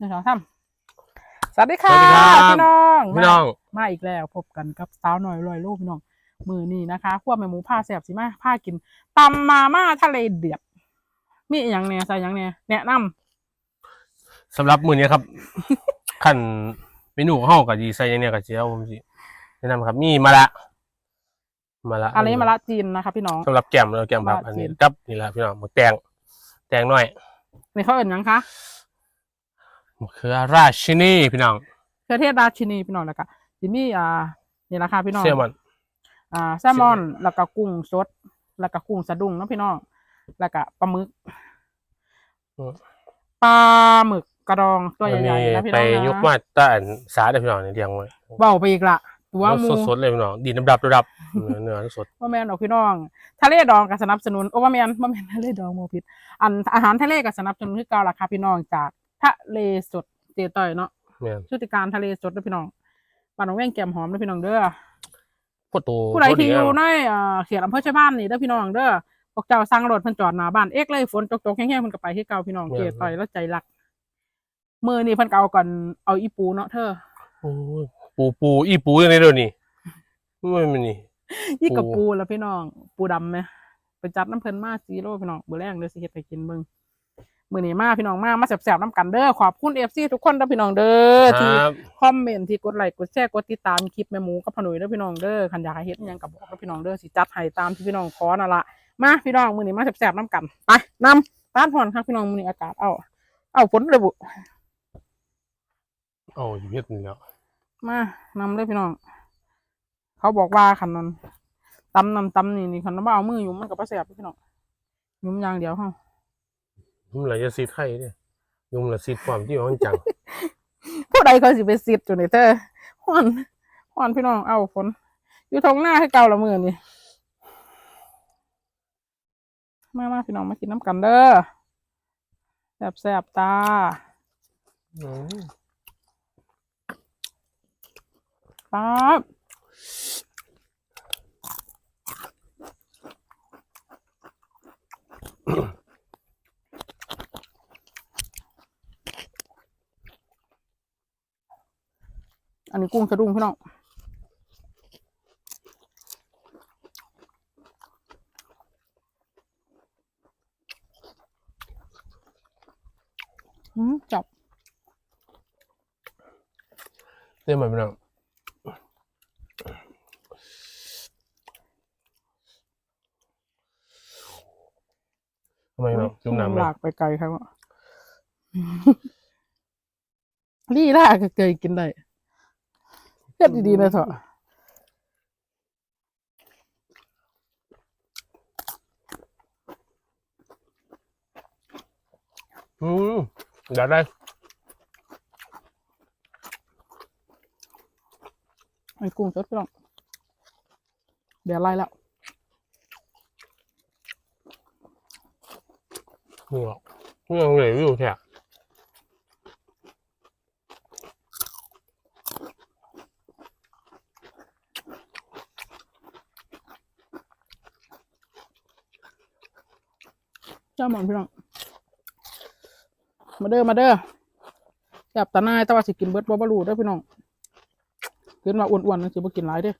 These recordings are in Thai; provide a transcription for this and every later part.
หนึ่งสองสามสวัสดีค่ะสวัสดีครับ พี่น้องพี่น้อง มามาอีกแล้วพบกันกับสาวหน่อยลอยลูกพี่น้อง มือนี้นะคะขั้วแม่หมูผ้าแสบสิมาผ้ากินตำมาม่าทะเลเดือดมีอหย่างเนี่ยใส่อหย่างเนี่ยแนะนำสำหรับมื้อนี้ครับ ขั้นเมนูของเฮาก็สิใส่อย่างเนี้ยก็สิเอาผมสิแนะนำครับ มีมะละมะละอันนี้มะละจีนนะคะ พี่น้อง สำหรับแกล้มแล้วแกล้มครับมะละอันนี้จีน กับนี่แหละพี่น้องหมึกแตงแตงน้อยนี่เขาเอ่นหยังคะ มะเขือราชินีพี่น้องเครือเทศราชินีพี่น้องแล้วก็จิมี่อ่านี่ราคาพี่น้องเซลมอนอ่าแซลมอนแล้วก็กุ้งสด แล้วก็กุ้งสะดุ้งเนาะพี่น้องแล้วก็ปลาหมึกปลาหมึกกระดองตัวใหญ่ๆนะพี่ไปน้องนะยกมาตาอันสาเด้อพี่น้องนี่เลี้ยงไว้เบาไปอีกละตัวหมูสดๆเลยพี่น้องดีน้ำดับระดับเนื้อเนื้อสดว่าแมนดอกพี่น้องทะเลดองก็สนับสนุนโอ้ว่าแมนว่าแมนทะเลดองโมพิษอันอาหารทะเลก็สนับสนุนคือเก่าราคาพี่น้องจาก ทะเลสดเจต่อยเนาะแม่นชุติการทะเลสดนะพี่น้องบ้านหนองแว่งแก้มหอมนะพี่น้องเด้อโคตรโตผู้ใดโคตรที่อยู่งามในเอ่อเขตอำเภอชายบ้านนี่เด้อพี่น้องเด้อพวกเจ้าสั่งรถเพิ่นจอดหน้าบ้านเอ็กเลยฝนตกๆแห้งๆเพิ่นก็ไปที่เก่าพี่น้องเกต่อยแล้วใจรักมือนี่เพิ่นก็เอาก่อนเอาอีปูเนาะเธอโอ้ยปูปูอีปูยังไงเดี๋ยวนี้ไม่มันนี่ยี่กับปูปูแล้วพี่น้อง ปูดำไหมไปจัดน้ำเพิ่นมาซีโร่พี่น้องเบอร์แรกเด้อสิเฮ็ดให้กินเบิ่ง มื้อนี้มาพี่น้องมามาแซ่บๆน้ำกันเด้อขอบคุณ FC ทุกคนเด้อพี่น้องเด้อคที่รับคอมเมนต์ที่กดไลค์กดแชร์กดติดตามคลิปแม่หมูกับพ่อหนุ่ยเด้อพี่น้องเด้อคันอยากให้เฮ็ดอิหยังก็บอกเด้อพี่น้องเด้อสิจัดให้ตามที่พี่น้องขอนั่นล่ะมาพี่น้องมื้อนี้มาแซ่บๆน้ำกันไปนำต้านผ่อนครับพี่น้องมื้อนี้อากาศเอาเอาฝนเลยบุโอ้ยเวียดนี่แล้วมานำเลยพี่น้อง เขาบอกว่าคันนั้นตำนำตำนี่นี่คันว่าเอามืออยู่มันก็บ่แซ่บพี่น้องยุ่มอย่างเดียวเฮา ยุ่มไหลจะซีดไข่เนี่ยยุ่มละซีดความที่มันจังผู้ใดเขาสิไปซิดอยู่นี่เธอฮ้อนฮ้อนพี่น้องเอาฝนอยู่ทงหน้าให้เก่าละมื้อนี่มามาพี่น้องมากินน้ำกันเด้อแซ่บๆตาอืมปั๊บ นนี้กุ้งสะดุ้งพี่น้องอืมจับเรียกมาเป็นองทำไมเนาะจุ่มน้ำหเลยลากไปไกลครับอะลี่ล่าก็เคยกินได้ เก็ดดีๆนะเถอะอืมเดี๋ยวได้ไอ้กุ้งสดพี่น้องเดี๋ยวไล่แล้วนี่หรอกนี่ยังเหลืออยู่แค่ จ้าหมอนพี่น้อง มาเด้อ มาเด้อจับตาหน้าต่ว่าสิกินเบิร์ดบ่บรูเด้อพี่น้องกินว่าอ้วนๆนะสิบ่กินหลายเด้อ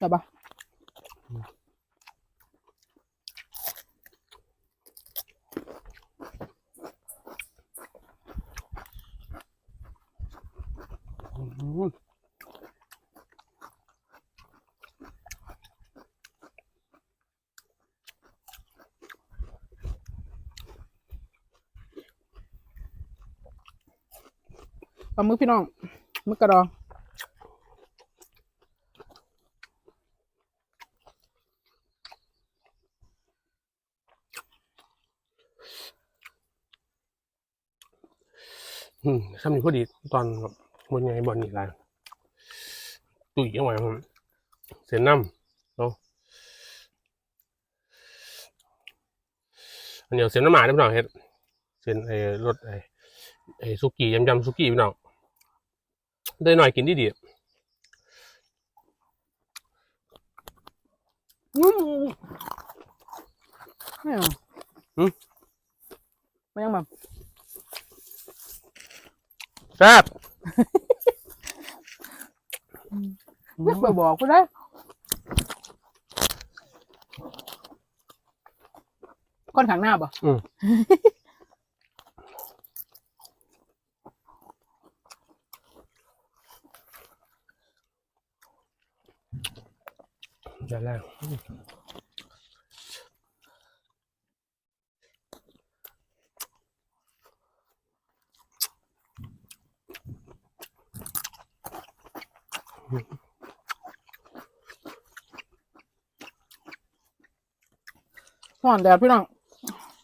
จับปะอืม ปลาหมึกพี่น้องหมึกกระดองอืมทำอยู่พอดีตอนบนไงบอลนี่ไรตุ๋ยยังไงผมเส้นน้ำเนาะอันเดียวเส้นน้ำหมาได้พี่น้องเฮ็ดเส้นไอ้รสไอ้ไอ้สุกี้ยำยำสุกี้พี่น้อง ได้หน่อยกินดีดีอืมไม่เอาอืมไม่ยังแบบแซ่บไม่เคยบอกกูได้ก้อนขังหน้าป่ะอืม ดี๋ยวแรกห่อนแดดพี่น้อง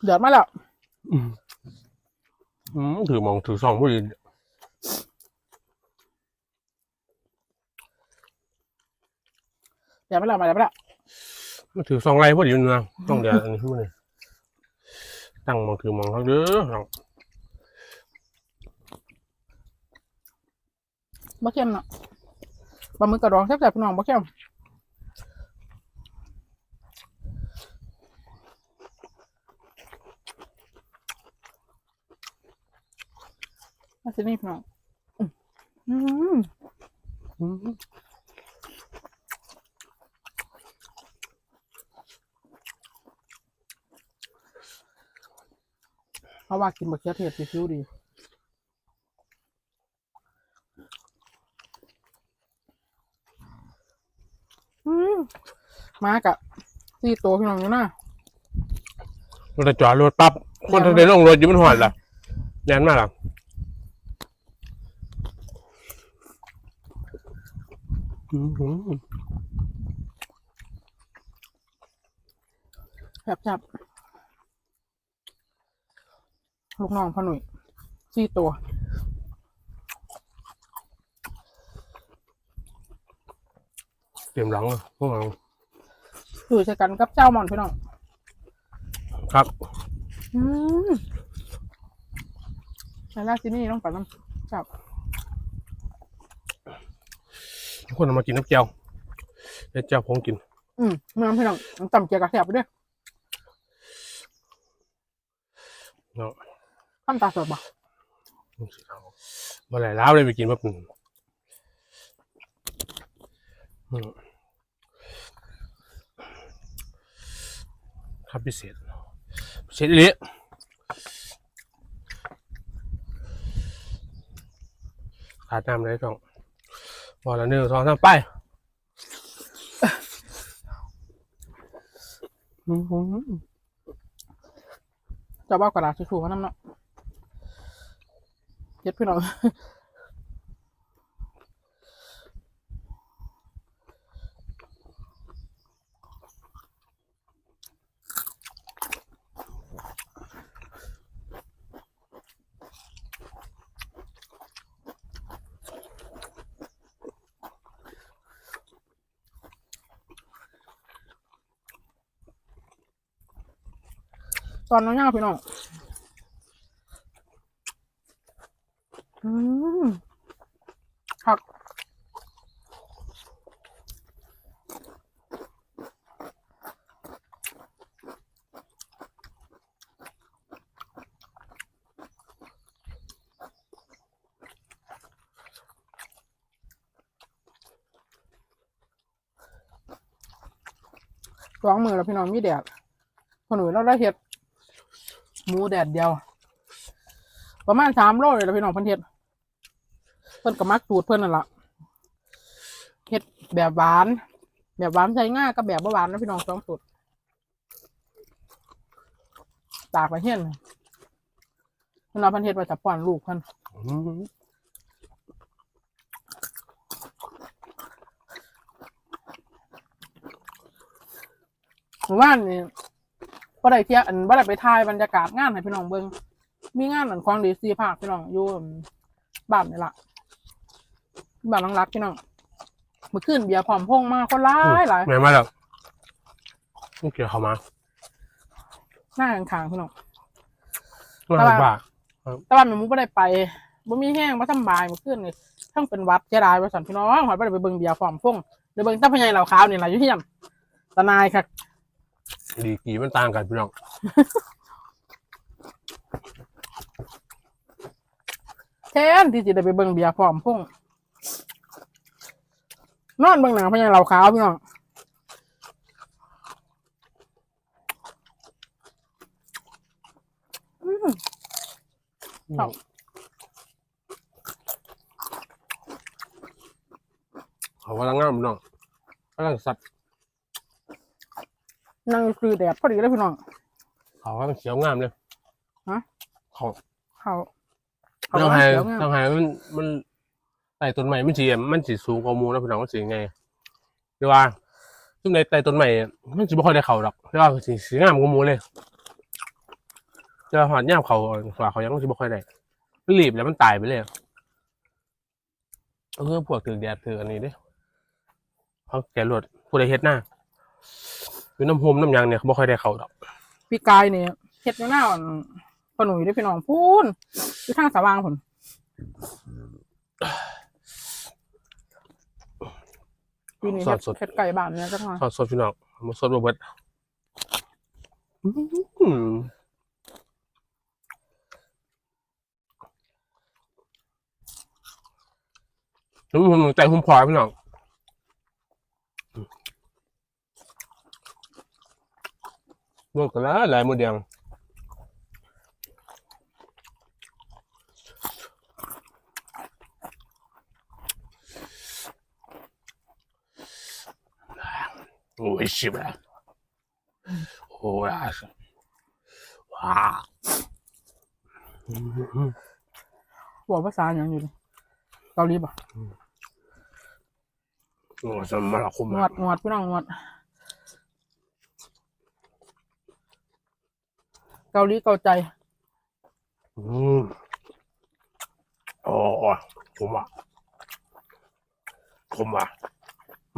เดือดมาแล้ว อืม อืมถือมองถือซองผู้ดีเดื อดมาแล้วมาแล้วมาแล้วมันถือซองไรพอดีอยู่นะต้องเดี๋ยวอันนี้พูดเลยตั้งมองถือมองเขาเด้อน้องบะเข้มเนาะปลาหมึกกระดองแซ่บๆพี่น้องบะเข้มมาสินี่พี่น้องอืมอืม ราะว่ากินบะเขือเทศสิวๆดีอืมมากะสี่ตัวพี่น้องอยู่นะเราจะจอดรถปั๊บคนทะเลลงรถอยู่มันหอดล่ะแน่นมากล่ะอืมอืมแบบจับ ลูกน้องพ่อหนุ่ยสี่ตัว เตรียมหลังเลยพวกเราอยู่ใช้กันกับเจ้าหมอนพี่น้อง ครับ อืมใช้ลาซินี่ต้องไปน้ำจับทุกคนเอามากินน้ำเจียวเดี๋ยวเจียวพงกิน อืมน้ำพี่น้องน้ำต่ำเกียร์กระแทบไปด้วยเนาะ ข้ามตาสดบ่มาหลายล้าวเลยไปกินแบบอืมอืมครับพิเศษพิเศษอีหลีขาดน้ำเลยต้องพอละหนึ่งสองสามไปอืมจะบ้ากระดาษชูๆเขาน้ำเนาะ เย็ดพี่น้องตอนน้องย่าพี่น้อง อืมผัก สองมือแล้วพี่น้องมีแดดคนหนุ่ยเราได้เห็ดหมูแดดเดียว ประมาณสามโลเลยแล้วพี่น้องพันเฮ็ดเพิ่นก็มักสูตรเพิ่นนั่นละเฮ็ดแบบหวาน แบบหวานใส่ง่ายกับแบบบ่หวานนะพี่น้องสองสูตรตากไปเฮ็ดเพิ่นเอาพันเฮ็ดไว้จะป้อนลูกเพิ่น อืมหมู่บ้านนี่บ่ได้เที่ยวอันบ่ได้ไปถ่ายบรรยากาศงานให้พี่น้องเบิ่งมีงานอันของดีซีภาคพี่น้องอยู่บ้านนี่ล่ะบ้านหลังรักพี่น้องเมื่อคืนเบียร์พร้อมพงมาคนหลายหลายแม่มาแล้วนี่เกี่ยวเข้ามาหน้าข้างๆพี่น้องมาตลาดบ้าแต่ว่าแม่หมูบ่ได้ไปบ่มีแห้งบ่สำบายเมื่อคืนนี่ทั้งเป็นหวัดเสียดายว่าซั่นพี่น้องหอยบ่ได้ไปเบิ่งเบียร์พร้อมพงได้เบิ่งแตาพญายเหล่าขาวนี่ล่ะอยู่เฮียนตะนายค่ะ ดีกี่มันต่างกันพี่น้องแทนที่จะได้ไปเบิ่งเบียร์พร้อมพุ่งนอนเบิ่งหนังพะยังเราขาวพี่น้องอืมครับเขากำลังงามพี่น้องกำลังสัตว์ นั่งคือแดดพอดีเลยพี่น้อง เขากำลังเขียวงามเลยฮะ เขาเขาเขาต้องให้เขียวงามต้องให้มันมันไต่ต้นใหม่มันสีมันสีสูงกว่าหมูนะพี่น้องมันสีไงเรียกว่าซึ่งในไต่ต้นใหม่มันจะไม่ค่อยได้เขาหรอกเรียกว่าสีสีงามกว่าหมูเลยจะหอดย่ามเขาฝ่าเขายังจะไม่ค่อยได้มันรีบแล้วมันตายไปเลยเออพวกถือแดดถืออันนี้เด้เขาแก่รถผู้ใดเฮ็ดหน้า คือน้ำหมน้ำยางเนี่ยเขาไม่ค่อยได้เขาหรอกพี่กายเนี่ยเฮ็ดอยู่หน้าอ่อนพอหนุ่ยได้อพี่น้องพูนอยู่ทางสว่างผลปีนี้สเฮ็อดดสดเฮ็ดไก่บ้านเนี่ยจังหวะทอดสดพี่น้องมาสดมาเบิดอื้อหือแล้วผมใจหุ่มพลอยพี่น้อง นวดกันแล้วหลายโมเดลโอ้ยชิบะโอ้ยอะว้าอื้อหือบอกภาษาอย่างอยู่ดิเกาหลีป่ะโอ้ยสมรคมงวดงวดพี่น้องงวด เกาหลีเกาใจ อืมโอ้ยคมอะคมอะ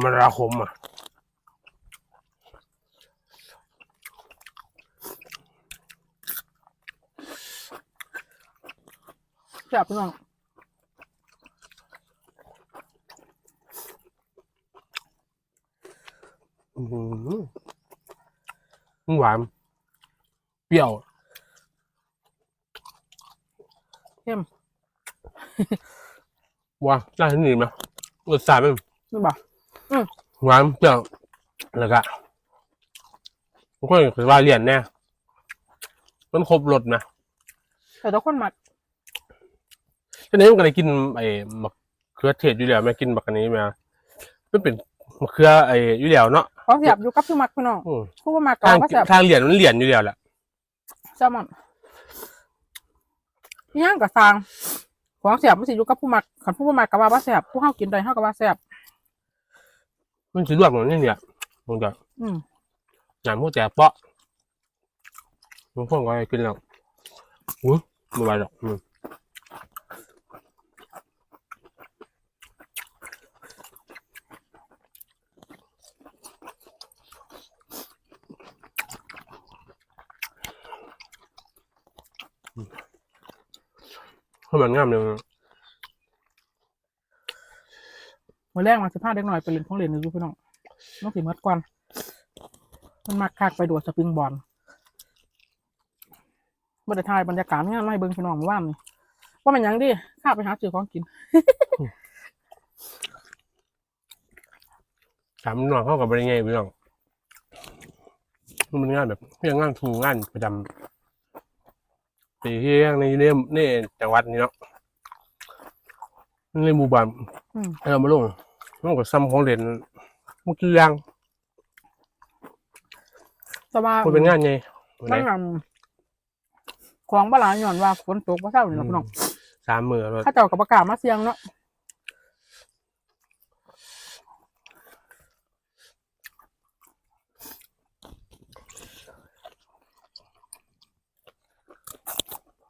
มันระคมอะแซ่บพี่น้องอืมหวาน เปรี้ยวเข้มว้าน่าจะหนีไหมรสชาติมันนี่บ่หวานเปรี้ยวแล้วก็มันก็คือว่าเลียนแน่มันครบรสนะแต่ทุกคนมักทีนี้มันก็เลยกินไอ้มะเขือเทศอยู่แล้วแม่กินบักอันนี้มามันเป็นมะเขือไอ้อยู่แล้วเนาะเขาแซ่บอยู่กับพี่มักพี่น้องอืม ผู้ว่ามักทางก็แซ่บทางเหรียญมันเหรียญอยู่แล้วแหละ แซลมอนอีหยังก็สร้างของแซ่บมันสิอยู่กับผู้มักคันผู้บ่มักก็ว่าบ่แซ่บผู้เฮากินได้เฮาก็ว่าแซ่บมันสิลวกเหมือนนี่เนี่ยมันจะอืมหนามพวกแต่เปาะมันพวกอะไรกินแล้วอุ้ยไม่ไหวหรอกอืม เพราะมันงามเลยมื้อแรกมาสิพาเด็กน้อยไปเล่นของเล่นอยู่พี่น้องน้องสิหมดก่อนมันมักคักไปโดดสปริงบอลบ่ได้ถ่ายบรรยากาศงานมาให้เบิ่งพี่น้องเมื่อวานนี่ว่ามันหยังดิข้าไปหาซื้อของกินถามหน่อยเข้ากับบริไงพี่น้องมันเป็นงานแบบเพียงงานทูงานประจำ ตีที่ในนี่นี่จังหวัดนี้เนาะในหมู่บ้านอืม ให้เรามาลงมันก็ซ้ำของเด่นมันคือยังแต่ว่ามันเป็นงานไงวันไหนมันนั่นของบ่หลายย้อนว่าฝนตกบ่เช้านี่ล่ะพี่น้องสามมือรถ เข้าเจ้าก็ประกล้าศมาเสี่ยงเนาะ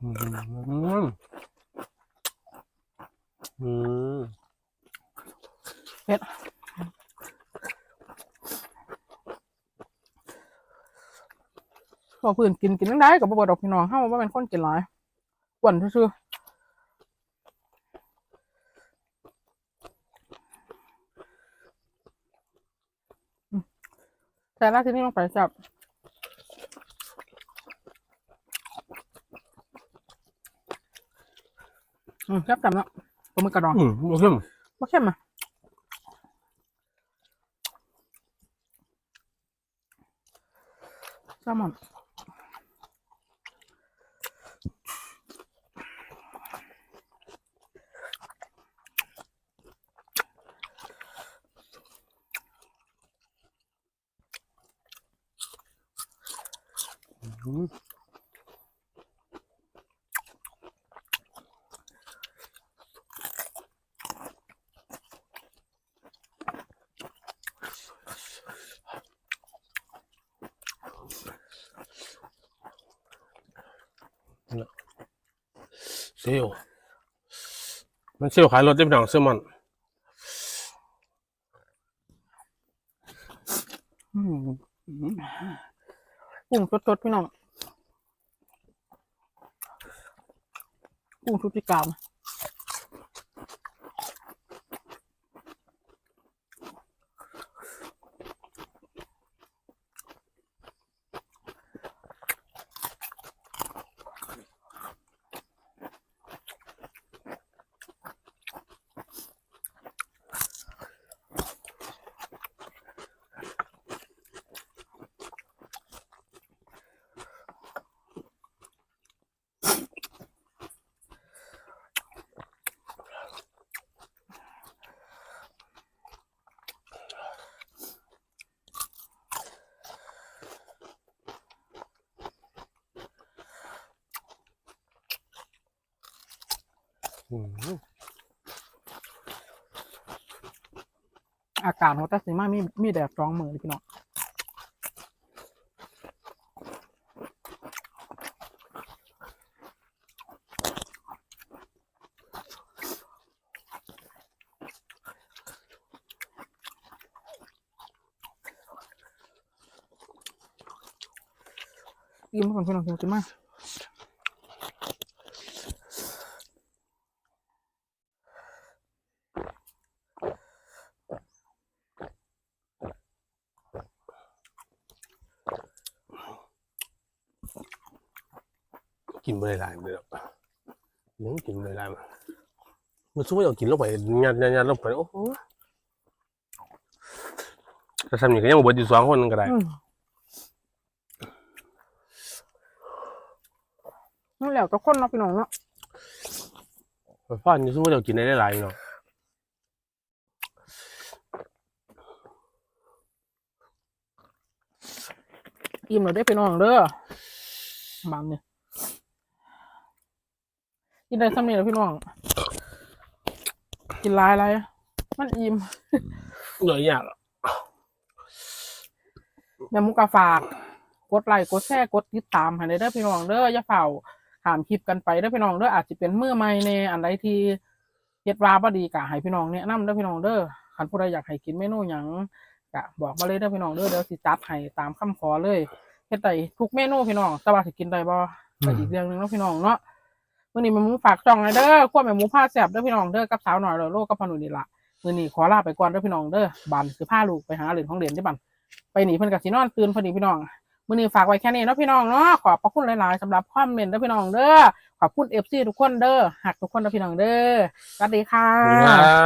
อืมอืมพอเพื่อนกินกินจังได้ก็บ่เบิดดอกพี่น้องเฮาบ่แม่นคนกินหลายอ้วนซื่อๆแส่ราดที่นี่ลงไปจับ อืมจับจำเนาะปลาหมึกกระดองอืมโอเคบ่เข้มอะแซลมอนอืม เซลมันเซลขายรถได้เป็นหนังเซลมอนอืมกุ้งสดๆพี่น้องกุ้งชุดที่กาม อากาศของตัดสิมามีมีแดดร้องมือพี่น้องยิ้มก่อนพี่น้องกินกินมาก ไม่ได้หลายเลยหรอกยังกินไม่ได้หลายมันมันสู้ไม่เอากินลงไปยัดยัดยัดลงไปโอ้โหแต่ทำอย่างนี้ยังบวชอยู่สองคนก็ได้อืมนั่นแหละก็คนเนาะพี่น้องเนาะฟ้านนี่สู้ไม่เอากินได้หลายเนาะอิ่มเลยได้อพี่น้องเด้อบางเนี่ย กินได้ซ้ำนี่แหล้วพี่น้อง กินหลายอะไรมันอิ่มเหนื่อยยากแม่มุกกาฝาก กดไลค์กดแชร์กดติดตามให้ได้เด้อพี่น้องเด้ออย่าเฝ้าถามคลิปกันไปเด้อพี่น้องเด้ออาจจะเป็นมือใหม่ในอันใดที่เฮ็ดว่าบ่ดีกะให้พี่น้องแนะนำเด้อพี่น้องเด้อคันผู้ใดอยากให้กินเมนูหยังกะบอกมาเลยเด้อพี่น้องเด้อเดี๋ยวสิจัดให้ตามคำขอเลยเฮ็ดได้ทุกเมนูพี่น้องแต่ว่าสิกินได้บ่ก็อีกเรื่องหนึงเนาะพี่น้องเนาะ มื่อนี้แม่หมูฝากช่องเลยเด้อขั้วแม่หมูผ้าแสบเด้อพี่น้องเด้อกับสาวหน่อยเด้อโลกกับพนุนี่ละมื่อนี้ขอลาไปก่อนเด้อพี่น้องเด้อบันคือผ้าลูกไปหาเหรียญของเหรียญที่บันไปหนีเพิ่นกับสีนอนตื่นพอดีพี่น้องมื่อนี้ฝากไว้แค่นี้เนาะพี่น้องเนาะขอบพระคุณหลายๆสำหรับความเมนต์เด้อพี่น้องเด้อขอบคุณเอฟซีทุกคนเด้อหักทุกคนเด้อพี่น้องเด้อสวัสดีค่ะ